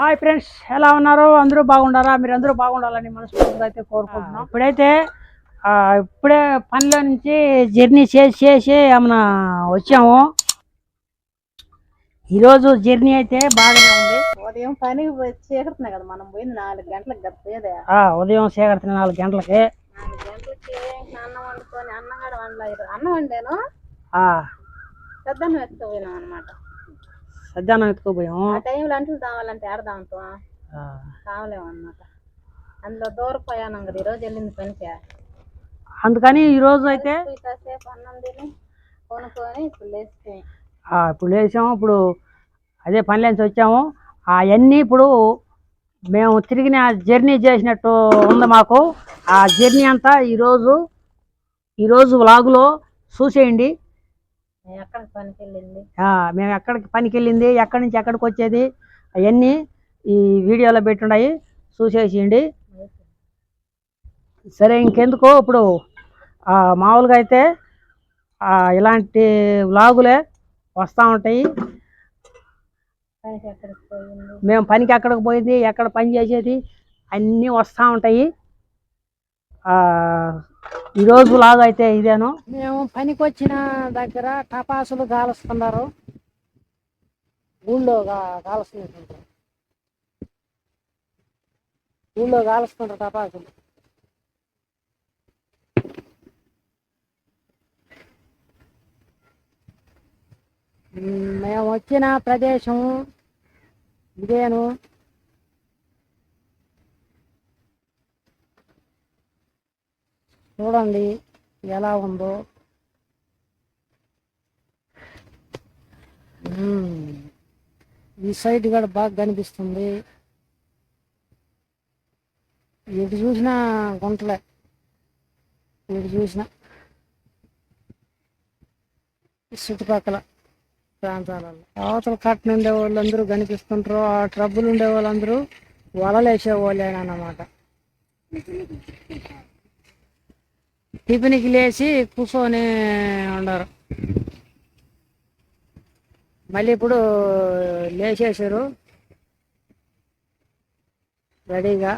Hi friends ఎలా ఉన్నారు? అందరూ బాగుండారా మీరు అందరూ బాగుండాలని మనస్ఫూర్తిగా అయితే కోరుకుంటున్నాం. ఇప్పుడైతే ఆ, ఇప్పుడే పనిలో నుంచి జర్నీ చేసి చేసి ఏమన్నా వచ్చాము. ఈరోజు జర్నీ అయితే బాగానే ఉంది. ఉదయం పనికి పోయి చీకడుతున్నాయి కదా మనం పోయింది నాలుగు గంటలకు ఆ, ఉదయం సేకరణ నాలుగు గంటలకి. నాలుగు గంటలకి అన్నం వండుకొని అన్నం కూడా వండలేదు. అన్నం వండాను. ఆ, పెద్దన్నం ఎత్తుకుపోయినాం అనమాట సద్యానం ఎత్తుకుపోయాము ఆ టైంలో అంట్లు తావాలంటే ఆడదాంతో ఆ, కావలేము అనమాట అందులో దూర ప్రయాణం కదా ఈరోజు వెళ్ళింది పనికి. అందుకని ఈరోజు అయితే కాసేపు అన్నం తిని కొనుక్కొని ఇప్పుడు ఆ, ఇప్పుడు లేచాము ఇప్పుడు అదే పనిలోంచి వచ్చాము. అవన్నీ ఇప్పుడు మేము తిరిగిన జర్నీ చేసినట్టు ఉంది మాకు. ఆ జర్నీ అంతా ఈరోజు ఈరోజు వ్లాగులో చూసేయండి నేను ఎక్కడికి పనికి వెళ్ళింది ఆ, మేము ఎక్కడికి పనికి వెళ్ళింది ఎక్కడి నుంచి ఎక్కడికి వచ్చేది అవన్నీ ఈ వీడియోలో పెట్టున్నాయి. చూసేసేయండి. సరే ఇంకెందుకు ఇప్పుడు మామూలుగా అయితే ఇలాంటి వ్లాగులే వస్తూ ఉంటాయి. మేము పనికి ఎక్కడికి పోయింది ఎక్కడ పని చేసేది అన్నీ వస్తూ ఉంటాయి. ఈ రోజు లాగా అయితే ఇదేను. మేము పనికి వచ్చిన దగ్గర టపాసులు కాలుస్తున్నారు. ఊళ్ళో కాలుస్తున్నారు. ఊళ్ళో కాలుస్తున్నారు టపాసులు. మేము వచ్చిన ప్రదేశం ఇదేను. చూడండి ఎలా ఉందో. ఈ సైడ్ కూడా బాగా కనిపిస్తుంది. ఎటు చూసినా గుంటలే. ఎటు చూసినా చుట్టుపక్కల ప్రాంతాలలో. అవతల కట్టను ఉండే వాళ్ళందరూ కనిపిస్తుంటారు. ఆ ట్రబ్బులు ఉండే వాళ్ళందరూ వలలేసే వాళ్ళేనమాట టిఫిన్కి లేచి కూర్చొని ఉండరు మళ్ళీ ఇప్పుడు లేచేసారు రెడీగా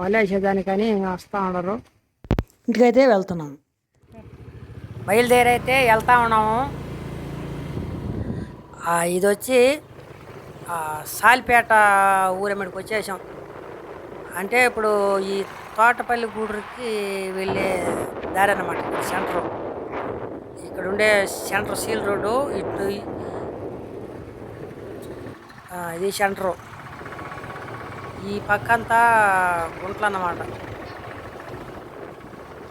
వలేసేదానికని వస్తూ ఉండరు ఇంటికైతే వెళ్తున్నాం. బయలుదేరైతే వెళ్తా ఉన్నాము. ఆ, ఇది వచ్చి ఆ, సాలిపేట ఊరెమ్మడికి వచ్చేసాం. అంటే ఇప్పుడు ఈ తోటపల్లి గూడూరుకి వెళ్ళే దారి అన్నమాట సెంటర్. ఇక్కడ ఉండే సెంటర్ సీల్ రోడ్డు ఇటు ఇది సెంటర్. ఈ పక్క అంతా గుంటలు అన్నమాట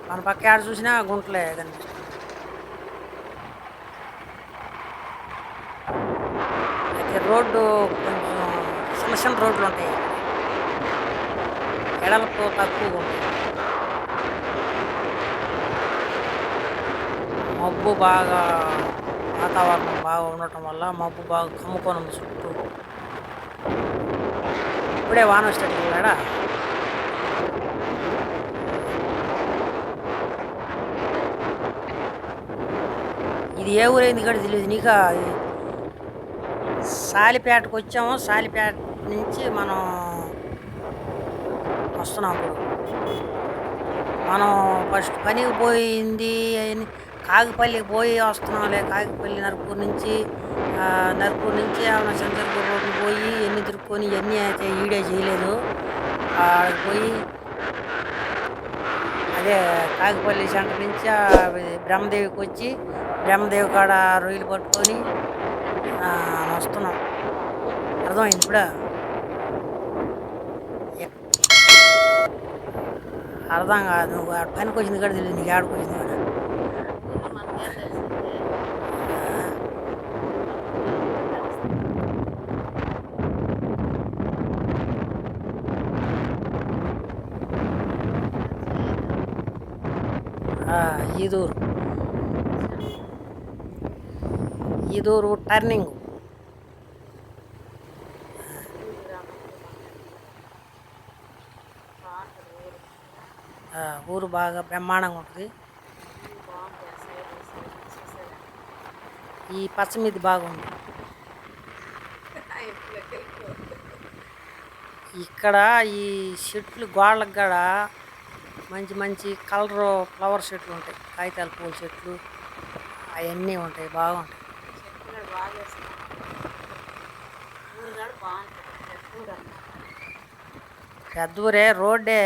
మన పక్క ఆడ చూసినా గుంటలే కనిపిస్తుంది అయితే రోడ్డు కొంచెం చిన్న చిన్న రోడ్లు ఉంటాయి ఎడలకు తక్కువగా ఉంటాయి. మబ్బు బాగా వాతావరణం బాగా ఉండటం వల్ల మబ్బు బాగా కమ్ముకొని ఉంది చుట్టూ. ఇప్పుడే వాన వచ్చేటట్టు వెళ్ళాడా ఇది ఏ ఊరైంది కూడా తెలియదు నీకు. సాలిపేటకు వచ్చాము. సాలిపేట నుంచి మనం వస్తున్నాం ఇప్పుడు. మనం ఫస్ట్ పనికి పోయింది అని కాగిపల్లికి పోయి వస్తున్నాంలే కాగిపల్లి నరుపూర్ నుంచి నరుపూర్ నుంచి ఆమె శంకర్పూర్ రోడ్డు పోయి ఎన్ని తిరుక్కొని ఇవన్నీ అయితే ఈడే చేయలేదు. ఆడికి పోయి అదే కాగిపల్లి సెంటర్ నుంచి బ్రహ్మదేవికి వచ్చి బ్రహ్మదేవి కాడ రొయ్యలు పట్టుకొని వస్తున్నాం. అర్థమైంది ఇప్పుడు? అర్థం కాదు నువ్వు. పనికి వచ్చింది కూడా తెలియదు నీకు. ఆడికి వచ్చింది కూడా ఆ, ఈదూరు ఈదూరు టర్నింగ్ ఊరు బాగా బ్రహ్మాండంగా ఉంటుంది. ఈ పచ్చమిది బాగుంది. ఇక్కడ ఈ చెట్లు గోడలకు కూడా మంచి మంచి కలర్ ఫ్లవర్ చెట్లు ఉంటాయి. కాగితాల పూల చెట్లు అవన్నీ ఉంటాయి బాగుంటాయి. పెద్ద ఊరే రోడ్డే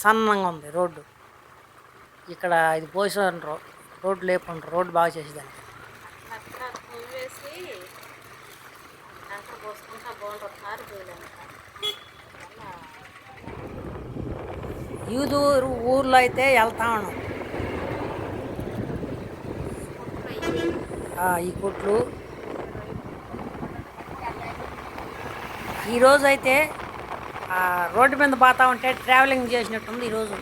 సన్నంగా ఉంది రోడ్డు. ఇక్కడ ఇది పోసిన రోడ్డు లేకుండా రోడ్డు బాగా చేసేదానికి. కంకర పోసుకుంటా బాగుంటుంది. కారు ఊర్లో అయితే వెళ్తా ఉన్నాం. ఈ కొట్లు. ఈరోజు అయితే రోడ్డు మీద పోతా ఉంటే ట్రావెలింగ్ చేసినట్టుంది ఈరోజు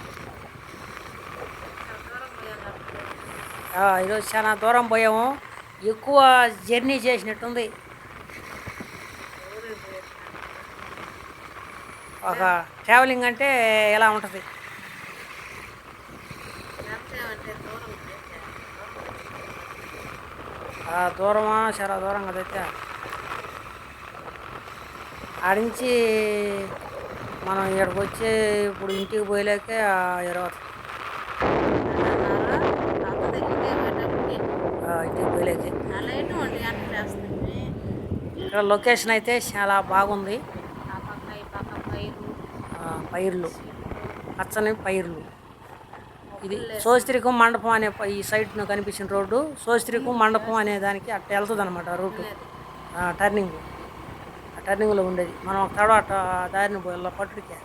ఈరోజు చాలా దూరం పోయాము. ఎక్కువ జర్నీ చేసినట్టుంది. ఒక ట్రావెలింగ్ అంటే ఎలా ఉంటుంది అంటే దూరం అయితే ఆ దూరమా? చాలా దూరం కదైతే. ఆడించి మనం ఇక్కడికి వచ్చి ఇప్పుడు ఇంటికి పోయలేకే ఇరవై ఇంటికి పోయలేకే. ఇక్కడ లొకేషన్ అయితే చాలా బాగుంది. పైర్లు. పచ్చని పైర్లు. ఇది సోస్త్రికం మండపం అనే ఈ సైడ్ను కనిపించిన రోడ్డు సోస్త్రికం మండపం అనే దానికి అట్ట వెళ్తుంది అనమాట రూటు. టర్నింగ్ ఆ టర్నింగ్లో ఉండేది. మనం ఒక తడ అట్ట దారిని పోయి పట్టుడికే.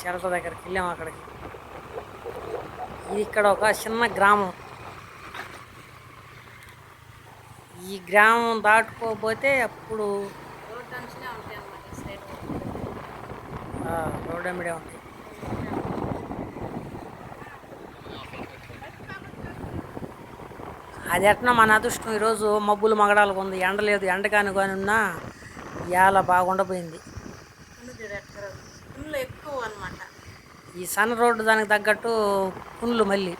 శరత దగ్గరికి వెళ్ళాము అక్కడికి. ఇది ఇక్కడ ఒక చిన్న గ్రామం. ఈ గ్రామం దాటుకోకపోతే అప్పుడు రోడ్ అంచునే ఉంటాయి అన్నమాట ఈ సైడ్ ఆ, రోడ్ ఎమ్మడే ఉంటాయి అది ఎట్లా మన అదృష్టం. ఈరోజు మబ్బులు మగడాలకు ఉంది. ఎండ లేదు ఎండ కాని కానీ ఉన్నా బాగుండపోయింది ఎక్కడ ఫుల్ ఎక్కువ అన్నమాట. ఈ సన్న రోడ్డు దానికి తగ్గట్టు పుండ్లు మళ్ళీ.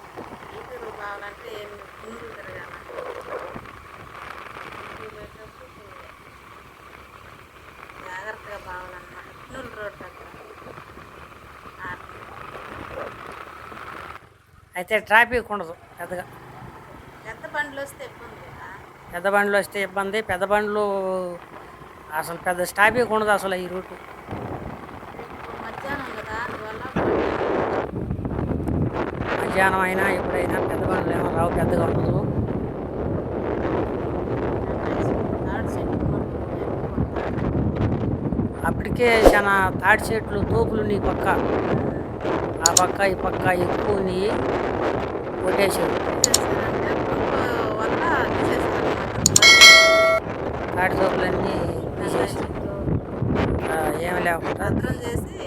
జాగ్రత్తగా బావాలన్నమాట. ఫుల్ రోడ్ దగ్గర. ఆ, అయితే ట్రాఫిక్ ఉండదు పెద్దగా. పెద్ద బండ్లు వస్తే ఇబ్బంది కదా? పెద్ద బండ్లు వస్తే ఇబ్బంది. పెద్ద బండ్లు అసలు పెద్ద ట్రాఫిక్ ఉండదు అసలు ఈ రూటు. మధ్యాహ్నం కదా అందువల్ల మధ్యాహ్నం అయినా ఎప్పుడైనా పెద్ద బండ్లు ఏమో రావు పెద్దగా ఉండదు. అప్పటికే చాలా తాడి చెట్లు తోపులు నీ పక్క. ఆ పక్క ఈ పక్క ఎక్కువ నీ కొట్టేసారు తాడి తోపులన్నీ తీసేసి ఏమి లేకుండా చేసి